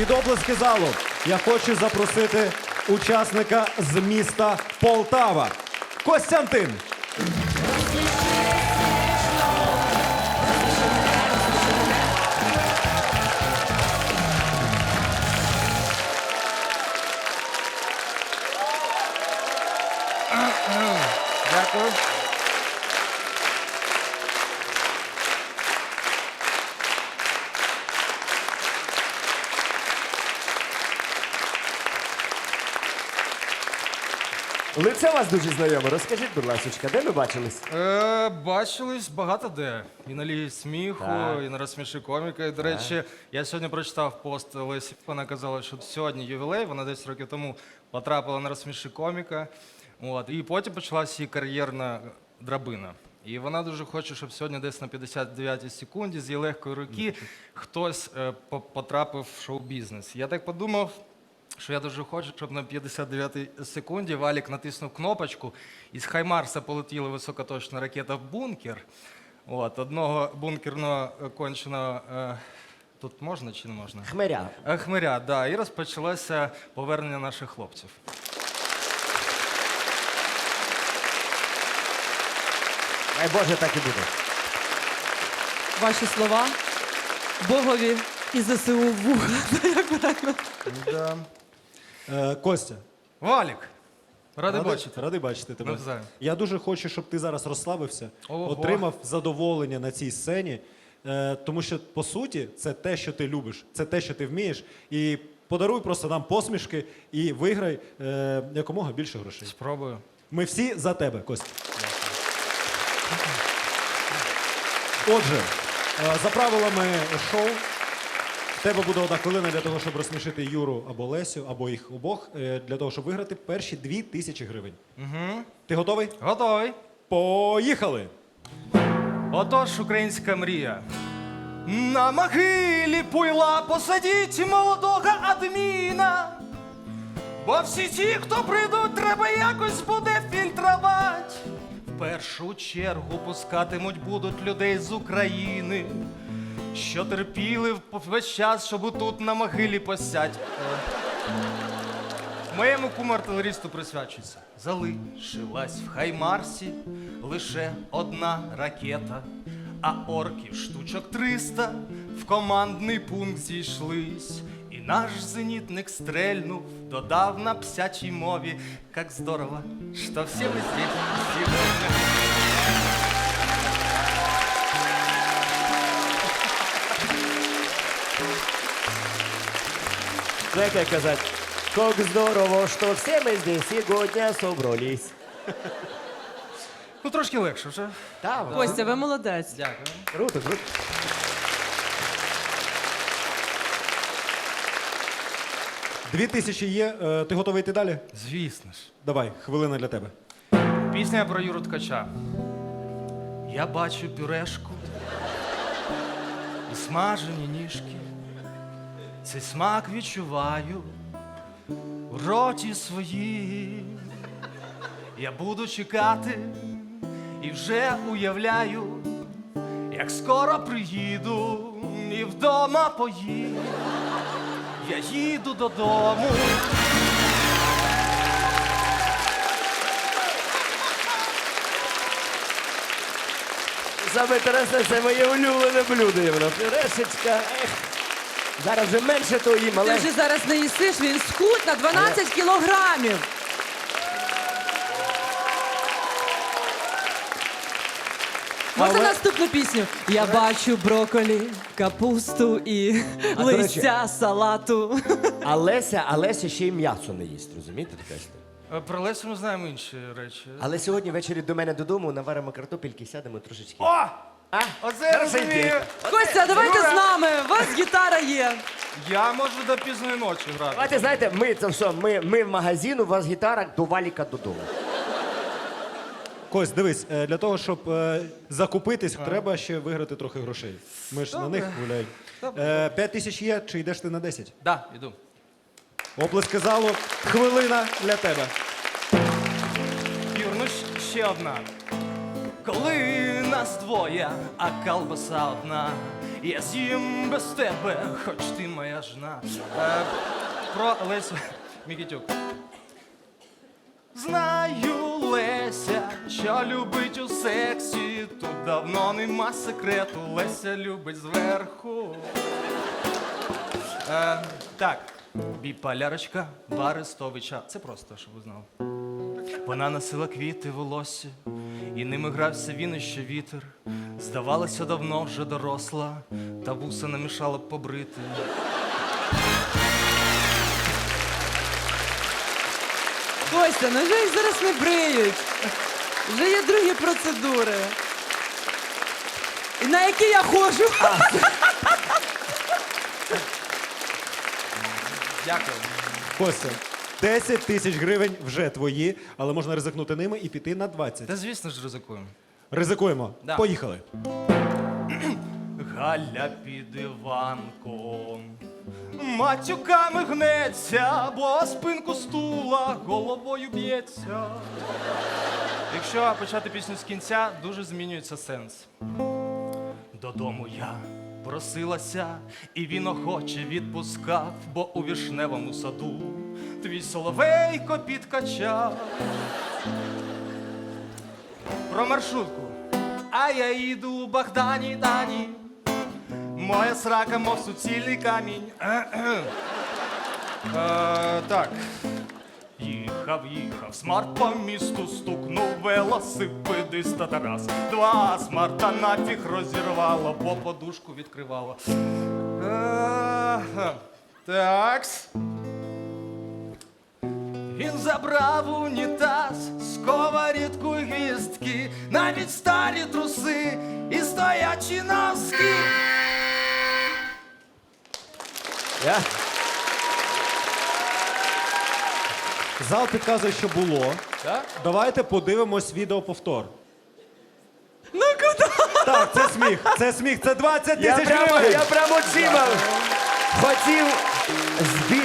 Під облески залу я хочу запросити учасника з міста Полтава. Костянтин. Дякую. Лице у вас дуже знайоме. Розкажіть, будь ласка, де ми бачились? Е, бачились багато де. І на лігі сміху, Так. і на розсміши коміка. І, до речі, я сьогодні прочитав пост Лесі. Вона казала, що сьогодні ювілей, вона 10 років тому потрапила на розсміши коміка. От. І потім почалася її кар'єрна драбина. І вона дуже хоче, щоб сьогодні десь на 59-й секунді з її легкої руки хтось е, по- потрапив в шоу-бізнес. Я так подумав, що я дуже хочу, щоб на 59-й секунді Валік натиснув кнопочку, і з Хаймарса полетіла високоточна ракета в бункер. От, одного бункерного е, конченого. Е, тут можна чи не можна? Хмиря. Е, Хмиря, да, і розпочалося повернення наших хлопців. Дай Боже, так і буде. Ваші слова Богові і ЗСУ в вуха. Да. Е, Костя. Валік! Радий бачити. Радий бачити тебе. Навзаєм. Я дуже хочу, щоб ти зараз розслабився, Ого. отримав задоволення на цій сцені. Е, тому що, по суті, це те, що ти любиш, це те, що ти вмієш. І подаруй просто нам посмішки і виграй е, якомога більше грошей. Спробую. Ми всі за тебе, Костя. Отже, е, за правилами шоу, тебе буде одна хвилина для того, щоб розсмішити Юру або Лесю, або їх обох, е, для того, щоб виграти перші дві тисячі гривень. Угу. Ти готовий? Готовий. Поїхали! Отож, українська мрія. На могилі пуйла посадіть молодого адміна. Бо всі ті, хто прийдуть, треба якось буде фільтрувати. В першу чергу пускатимуть будуть людей з України, що терпіли весь час, щоб тут на могилі посять. Е, Моєму куму артилерісту присвячується. Залишилась в Хаймарсі лише одна ракета, а орків штучок 300 в командний пункт зійшлись. І наш зенітник стрельнув, додав на псячій мові, как здорово, що всі ми здесь сегодня. Знаєте, як казати? Как здорово, що всі ми здесь сьогодні собрались. Ну трошки легше вже. Так, Костя, ви молодець. Дякую. круто, круто. Дві тисячі є. Е, Ти готовий йти далі? Звісно ж. Давай, хвилина для тебе. Пісня про Юру Ткача. Я бачу пюрешку і смажені ніжки. Цей смак відчуваю у роті своїм. Я буду чекати і вже уявляю, як скоро приїду і вдома поїм. Я їду додому. Саме інтересне, це моє улюблене блюдо, Євро. Пюрешечка. Зараз вже менше то їм, Ти але вже зараз не їсиш, він схуд на 12 кілограмів. Можна Але- наступну пісню? Я бачу броколі, капусту і А, до речі- листя салату. а Леся, а Леся ще й м'ясо не їсть, розумієте? така історія? Е, Про Лесю ми знаємо інші речі. Але сьогодні ввечері до мене додому наваримо картопельки, сядемо трошечки. О! А? Оце я розумію. Костя, давайте Юра! з нами. У вас гітара є. Я можу до пізної ночі грати. Давайте, знаєте, ми це все, ми, ми в магазин, у вас гітара до валіка додому. Кость, дивись, е, для того, щоб е, закупитись, треба ще виграти трохи грошей. Ми ж на них гуляємо. Е, П'ять тисяч є, чи йдеш ти на 10? Да, іду. Оплески залу. Хвилина для тебе. Юр, ну щ- ще одна. Коли нас двоє, а колбаса одна, я з'їм без тебе, хоч ти моя жена. Е, про Лесю Мікітюк. Знаю, Леся, що любить у сексі. Тут давно нема секрету. Леся любить зверху. Е, так, біполярочка Барестовича. Це просто, щоб ви знали. Вона носила квіти волосся, і ними грався він і ще вітер. Здавалося, давно вже доросла, та вуса не мішала б побрити. Костя, ну вже їх зараз не бриють. Вже є другі процедури. І на які я ходжу. Дякую. Костя, 10 тисяч гривень вже твої, але можна ризикнути ними і піти на 20. Та звісно ж ризикуємо. Ризикуємо. Да. Поїхали. Галя під Іванком. Матюками гнеться, бо спинку стула головою б'ється. Якщо почати пісню з кінця, дуже змінюється сенс. Додому я просилася, і він охоче відпускав, бо у вішневому саду твій соловейко підкачав. Про маршрутку. А я їду у Богдані Дані. Моя срака, мов суцільний камінь. Е, так. Їхав, їхав, смарт по місту стукнув велосипедист та раз. Два смарта нафіг розірвало, бо подушку відкривало. Такс. Він забрав унітаз, сковорідку гвіздки, навіть старі труси і стоячі носки. Я? Зал підказує, що було. Так? Давайте подивимось відеоповтор. Ну куди? Так, це сміх. Це сміх. Це 20 Я тисяч прямо, гривень. я прямо очима хотів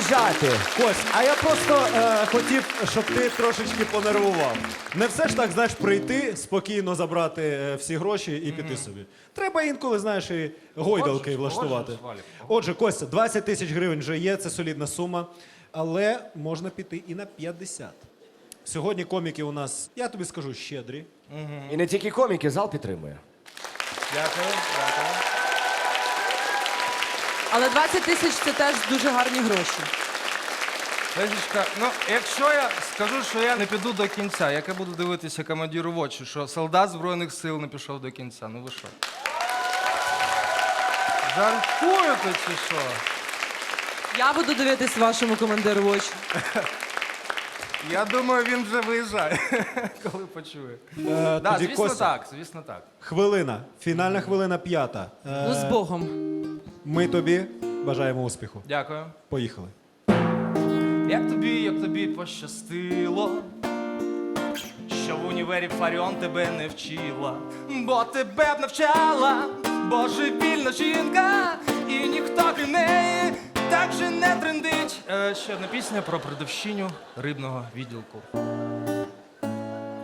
збіжати. Кость, а я просто е, хотів, щоб ти трошечки понервував. Не все ж так, знаєш, прийти, спокійно забрати е, всі гроші і піти собі. Треба інколи, знаєш, і гойдалки влаштувати. Отже, Костя, 20 тисяч гривень вже є, це солідна сума, але можна піти і на 50. Сьогодні коміки у нас, я тобі скажу, щедрі. І не тільки коміки, зал підтримує. Дякую, дякую. Але 20 тисяч це теж дуже гарні гроші. Лесічка, ну якщо я скажу, що я не піду до кінця, як я буду дивитися командиру в очі, що солдат Збройних сил не пішов до кінця, ну ви що? Жартуєте чи що? Я буду дивитись вашому командиру в очі. Я думаю, він вже виїжджає, коли почує. Е, Да, тоді, звісно Костя, так, звісно так. Хвилина, фінальна хвилина п'ята. Е, Ну, з Богом. Ми тобі бажаємо успіху. Дякую. Поїхали. Як тобі, як тобі пощастило, що в універі Фаріон тебе не вчила, бо тебе б навчала божевільна жінка, і ніхто крім неї так же не трендить. Е, ще одна пісня про продавщиню рибного відділку.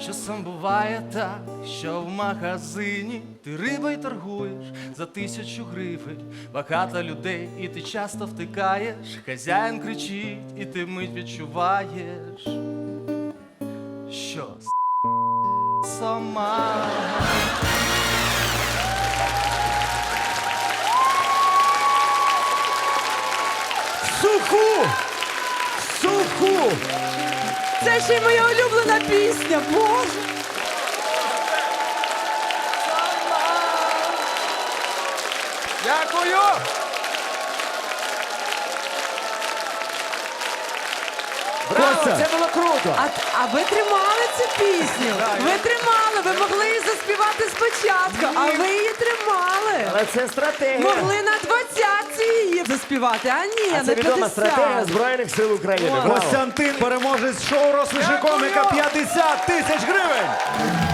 Часом буває так, що в магазині ти рибою торгуєш за тисячу гривень. Багато людей, і ти часто втикаєш. Хазяїн кричить, і ти мить відчуваєш, що сама. Суху! Суху! Це ще й моя улюблена пісня, Боже. Дякую! Браво, Костя! це було круто! А, а ви тримали цю пісню? Ви тримали, ви могли заспівати спочатку, а ви її тримали. Але це стратегія. Могли на 20 її заспівати, а ні, А на це відома 50. стратегія Збройних сил України. Браво. Костянтин, переможець шоу розсміши коміка 50 тисяч гривень.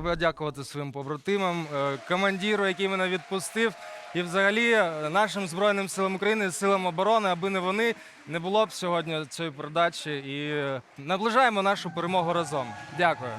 Подякувати своїм побратимам, е, командиру, який мене відпустив, і взагалі е, нашим Збройним силам України, силам оборони, аби не вони, не було б сьогодні цієї передачі. І е, наближаємо нашу перемогу разом. Дякую.